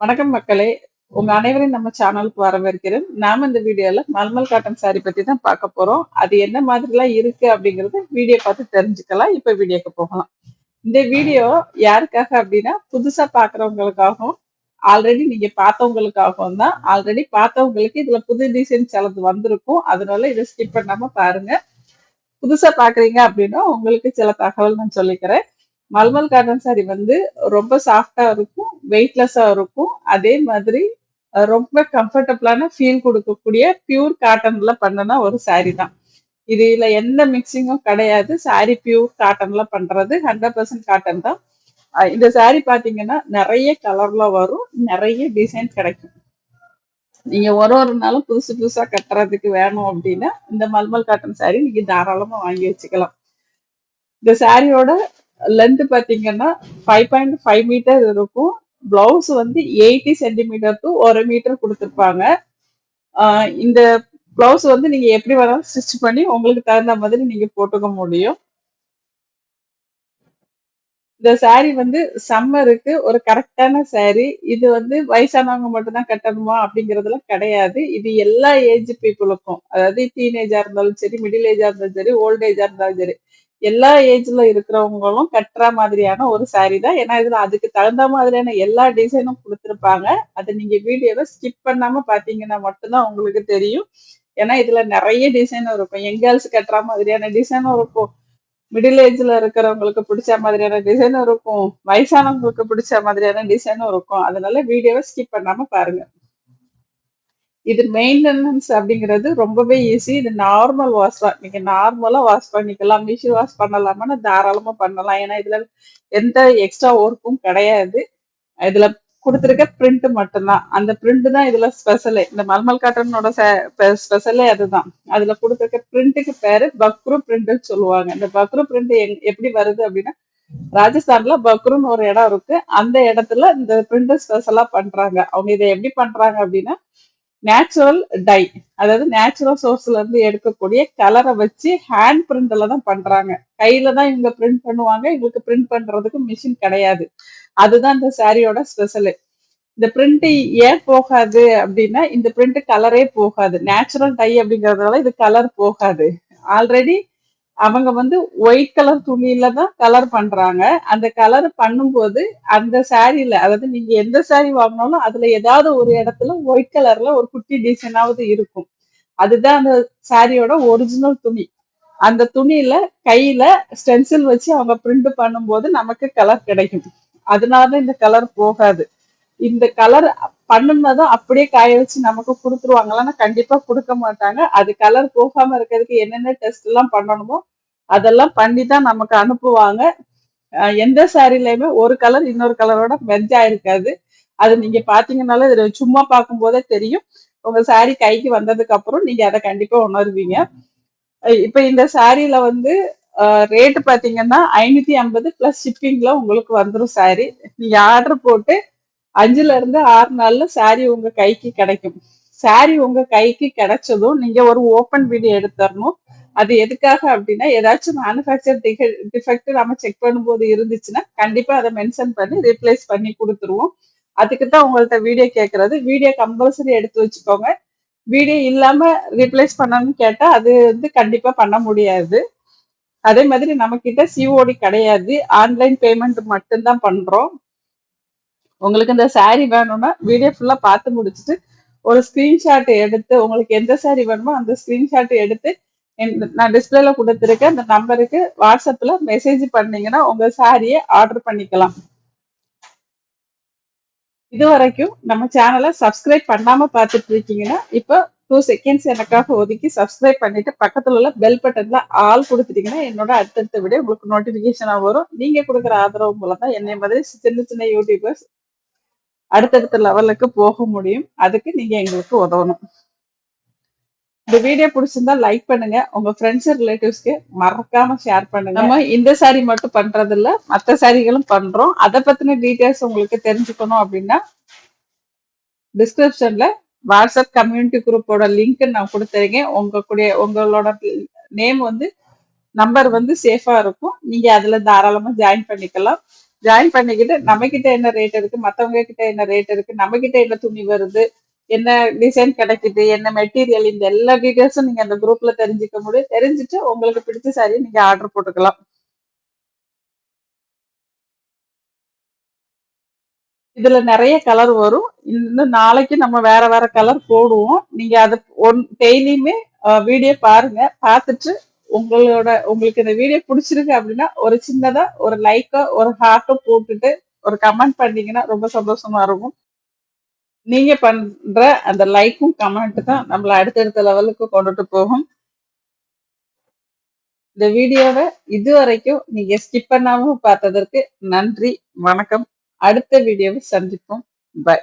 வணக்கம் மக்களே. உங்க அனைவரையும் நம்ம சேனலுக்கு வரவேற்கிறேன். நாம இந்த வீடியோல மல்மல் காட்டன் சாரி பத்தி தான் பார்க்க போறோம். அது என்ன மாதிரிலாம் இருக்கு அப்படிங்கறத வீடியோ பார்த்து தெரிஞ்சுக்கலாம். இப்ப வீடியோக்கு போகலாம். இந்த வீடியோ யாருக்காக அப்படின்னா புதுசா பாக்குறவங்களுக்காகவும் ஆல்ரெடி நீங்க பார்த்தவங்களுக்காகவும் தான். ஆல்ரெடி பார்த்தவங்களுக்கு இதுல புது டிசைன் சிலது வந்திருக்கும். அதனால இதை ஸ்கிப் பண்ணாம பாருங்க. புதுசா பாக்குறீங்க அப்படின்னா உங்களுக்கு சில தகவல் நான் சொல்லிக்கிறேன். மல்மல் காட்டன் சாரி வந்து ரொம்ப சாஃப்டா இருக்கும் வெயிட்லெஸ்ஸா இருக்கும். அதே மாதிரி ரொம்ப கம்ஃபர்டபுளான ஃபீல் கொடுக்கக்கூடிய பியூர் காட்டன்ல பண்ணனா ஒரு சாரி தான். இதுல எந்த மிக்சிங்கும் கிடையாது. சாரி பியூர் காட்டன்ல பண்றது ஹண்ட்ரட் பர்சன்ட் காட்டன் தான். இந்த சாரி பாத்தீங்கன்னா நிறைய கலர்ல வரும் நிறைய டிசைன் கிடைக்கும். நீங்க ஒரு ஒரு நாளும் புதுசு புதுசா கட்டுறதுக்கு வேணும் அப்படின்னா இந்த மல்மல் காட்டன் சாரி நீங்க தாராளமா வாங்கி வச்சுக்கலாம். இந்த சாரியோட லென்த் பாத்தீங்கன்னா ஃபைவ் பாயிண்ட் ஃபைவ் மீட்டர் இருக்கும். பிளவுஸ் வந்து எயிட்டி சென்டிமீட்டர் டு ஒரு மீட்டர் கொடுத்துருப்பாங்க. இந்த பிளவுஸ் வந்து நீங்க எப்படி வேணாலும் ஸ்டிச் பண்ணி உங்களுக்கு தகுந்த மாதிரி நீங்க போட்டுக்க முடியும். இந்த சாரி வந்து சம்மருக்கு ஒரு கரெக்டான சாரி இது வந்து வயசானவங்க மட்டும்தான் கட்டணுமா அப்படிங்கறதுலாம் கிடையாது. இது எல்லா ஏஜ் பீப்புளுக்கும் அதாவது டீனேஜா இருந்தாலும் சரி மிடில் ஏஜா இருந்தாலும் சரி ஓல்ட் ஏஜா இருந்தாலும் சரி. எல்லா ஏஜ்ல இருக்கிறவங்களும் கட்டுற மாதிரியான ஒரு சாரி தான். ஏன்னா இதுல அதுக்கு தகுந்த மாதிரியான எல்லா டிசைனும் கொடுத்துருப்பாங்க. அதை நீங்க வீடியோவை ஸ்கிப் பண்ணாம பாத்தீங்கன்னா மட்டும்தான் உங்களுக்கு தெரியும். ஏன்னா இதுல நிறைய டிசைனும் இருக்கும். எங்கேல்ஸ் கட்டுற மாதிரியான டிசைனும் இருக்கும். மிடில் ஏஜ்ல இருக்கிறவங்களுக்கு பிடிச்ச மாதிரியான டிசைனும் இருக்கும். வயசானவங்களுக்கு பிடிச்ச மாதிரியான டிசைனும் இருக்கும். அதனால வீடியோவை ஸ்கிப் பண்ணாம பாருங்க. இது மெயின்டெனன்ஸ் அப்படிங்கிறது ரொம்பவே ஈஸி இது நார்மல் வாஷ் தான். நீங்க நார்மலா வாஷ் பண்ணிக்கலாம். மிஷின் வாஷ் பண்ணலாமா? தாராளமா பண்ணலாம். ஏன்னா இதுல எந்த எக்ஸ்ட்ரா ஒர்க்கும் கிடையாது. இதுல கொடுத்துருக்க பிரிண்ட் மட்டும்தான். அந்த பிரிண்ட் தான் இதுல ஸ்பெஷலே இந்த மல்மல் காட்டனோட ஸ்பெஷலே அதுதான். அதுல கொடுத்துருக்க பிரிண்ட்டுக்கு பேரு பக்ரு பிரிண்ட்டுன்னு சொல்லுவாங்க. இந்த பக்ரு பிரிண்ட் எப்படி வருது அப்படின்னா ராஜஸ்தான்ல பக்ருன்னு ஒரு இடம் இருக்கு. அந்த இடத்துல இந்த பிரிண்ட் ஸ்பெஷலா பண்றாங்க. அவங்க இதை எப்படி பண்றாங்க அப்படின்னா நேச்சுரல் டை அதாவது நேச்சுரல் சோர்ஸ்ல இருந்து எடுக்கக்கூடிய கலரை வச்சு ஹேண்ட் பிரிண்ட்ல தான் பண்றாங்க. கையில தான் இவங்க பிரிண்ட் பண்ணுவாங்க. இவங்களுக்கு பிரிண்ட் பண்றதுக்கு மிஷின் கிடையாது. அதுதான் இந்த சாரியோட ஸ்பெஷலு இந்த பிரிண்ட் ஏன் போகாது அப்படின்னா இந்த பிரிண்ட் கலரே போகாது. நேச்சுரல் டை அப்படிங்கறதுனால இது கலர் போகாது. ஆல்ரெடி அவங்க வந்து ஒயிட் கலர் துணியில தான் கலர் பண்றாங்க. அந்த கலர் பண்ணும்போது அந்த சாரியில அதாவது நீங்க எந்த சாரி வாங்கினாலும் அதுல ஏதாவது ஒரு இடத்துல ஒயிட் கலர்ல ஒரு குட்டி டிசைனாவது இருக்கும். அதுதான் அந்த சாரியோட ஒரிஜினல் துணி. அந்த துணியில கையில ஸ்டென்சில் வச்சு அவங்க பிரிண்ட் பண்ணும்போது நமக்கு கலர் கிடைக்கும். அதனால இந்த கலர் போகாது. இந்த கலர் பண்ணுனதும் அப்படியே காய வச்சு நமக்கு கொடுத்துருவாங்களான்னா கண்டிப்பா கொடுக்க மாட்டாங்க. அது கலர் போகாம இருக்கிறதுக்கு என்னென்ன டெஸ்ட் எல்லாம் பண்ணணுமோ அதெல்லாம் பண்ணி தான் நமக்கு அனுப்புவாங்க. எந்த சாரிலையுமே ஒரு கலர் இன்னொரு கலரோட மெர்ஜ் ஆயிருக்காது. அது நீங்க பாத்தீங்கன்னாலே இதுல சும்மா பார்க்கும் போதே தெரியும். உங்க சாரி கைக்கு வந்ததுக்கு அப்புறம் நீங்க அதை கண்டிப்பா உணர்வீங்க. இப்ப இந்த சாரியில வந்து ரேட்டு பாத்தீங்கன்னா ஐநூத்தி ஐம்பது பிளஸ் ஷிப்பிங்ல உங்களுக்கு வந்துடும் சாரி நீங்க ஆர்டர் போட்டு அஞ்சுல இருந்து ஆறு நாள்ல சாரி உங்க கைக்கு கிடைக்கும். சாரி உங்க கைக்கு கிடைச்சதும் நீங்க ஒரு ஓப்பன் வீடியோ எடுத்துடணும் அது எதுக்காக அப்படின்னா ஏதாச்சும் மேனுஃபேக்சர் டிஃபெக்ட் நம்ம செக் பண்ணும்போது இருந்துச்சுன்னா கண்டிப்பா அதை மென்ஷன் பண்ணி ரீப்ளேஸ் பண்ணி கொடுத்துருவோம். அதுக்கு தான் உங்கள்ட்ட வீடியோ கேட்கறது வீடியோ கம்பல்சரி எடுத்து வச்சுக்கோங்க. வீடியோ இல்லாம ரீப்ளேஸ் பண்ணணும்னு கேட்டா அது வந்து கண்டிப்பா பண்ண முடியாது. அதே மாதிரி நம்ம கிட்ட சிஓடி கிடையாது. ஆன்லைன் பேமெண்ட் மட்டும்தான் பண்றோம். உங்களுக்கு இந்த சாரி வேணும்னா வீடியோ ஃபுல்லா பார்த்து முடிச்சுட்டு ஒரு ஸ்கிரீன்ஷாட் எடுத்து உங்களுக்கு எந்த சாரி வேணுமோ அந்த ஸ்கிரீன்ஷாட் எடுத்து நான் டிஸ்பிளேல கொடுத்துருக்கேன் அந்த நம்பருக்கு வாட்ஸ்அப்ல மெசேஜ் பண்ணீங்கன்னா உங்க சாரியை ஆர்டர் பண்ணிக்கலாம். இது வரைக்கும் நம்ம சேனலை சப்ஸ்கிரைப் பண்ணாம பார்த்துட்டு இருக்கீங்கன்னா இப்போ டூ செகண்ட்ஸ் எனக்காக ஒதுக்கி சப்ஸ்கிரைப் பண்ணிட்டு பக்கத்துல உள்ள பெல் பட்டன்ல ஆல் கொடுத்துட்டீங்கன்னா என்னோட அடுத்தடுத்த விட உங்களுக்கு நோட்டிபிகேஷனா வரும். நீங்க கொடுக்குற ஆதரவு மூலம் தான் என்னை மாதிரி சின்ன சின்ன யூடியூபர்ஸ் அடுத்தடுத்த லெவலுக்கு போக முடியும். அதுக்கு நீங்க எங்களுக்கு உதவணும். இந்த வீடியோ பிடிச்சிருந்தா லைக் பண்ணுங்க. உங்க ஃப்ரெண்ட்ஸ் ரிலேட்டிவ்ஸ்க்கு மறக்காம ஷேர் பண்ணுங்க. நம்ம இந்த சாரி மட்டும் பண்றது இல்ல மத்த சாரிகளும் பண்றோம். அதை பத்தின டீட்டெயில்ஸ் உங்களுக்கு தெரிஞ்சுக்கணும் அப்படின்னா டிஸ்கிரிப்ஷன்ல வாட்ஸ்அப் கம்யூனிட்டி குரூப்போட லிங்க் நான் கொடுத்துருக்கேன் உங்க கூட உங்களோட நேம் வந்து நம்பர் வந்து சேஃபா இருக்கும். நீங்க அதுல தாராளமா ஜாயின் பண்ணிக்கலாம். ஜாயின் பண்ணிக்கிட்டு நம்ம கிட்ட என்ன ரேட் இருக்கு மத்தவங்க கிட்ட என்ன ரேட் இருக்கு நம்ம கிட்ட என்ன துணி வருது என்ன டிசைன் கிடைக்குது என்ன மெட்டீரியல் இந்த எல்லா டீட்டெயில்ஸும் நீங்க அந்த குரூப்ல தெரிஞ்சுக்க முடியும். தெரிஞ்சுட்டு உங்களுக்கு பிடிச்ச சாரி நீங்க ஆர்டர் போட்டுக்கலாம். இதுல நிறைய கலர் வரும். இன்னும் நாளைக்கு நம்ம வேற வேற கலர் போடுவோம். நீங்க அது ஒன் டெய்லியுமே வீடியோ பாருங்க. பார்த்துட்டு உங்களோட உங்களுக்கு இந்த வீடியோ பிடிச்சிருக்கு அப்படின்னா ஒரு சின்னதா ஒரு லைக்கோ ஒரு ஹார்ட்டோ போட்டுட்டு ஒரு கமெண்ட் பண்ணீங்கன்னா ரொம்ப சந்தோஷமா இருக்கும். நீங்க பண்ற அந்த லைக்கும் கமெண்ட் தான் நம்மள அடுத்தடுத்த லெவலுக்கு கொண்டுட்டு போகும். இந்த வீடியோவை இது வரைக்கும் நீங்க ஸ்கிப் பண்ணாம பார்த்ததற்கு நன்றி வணக்கம். அடுத்த வீடியோவை சந்திப்போம். பை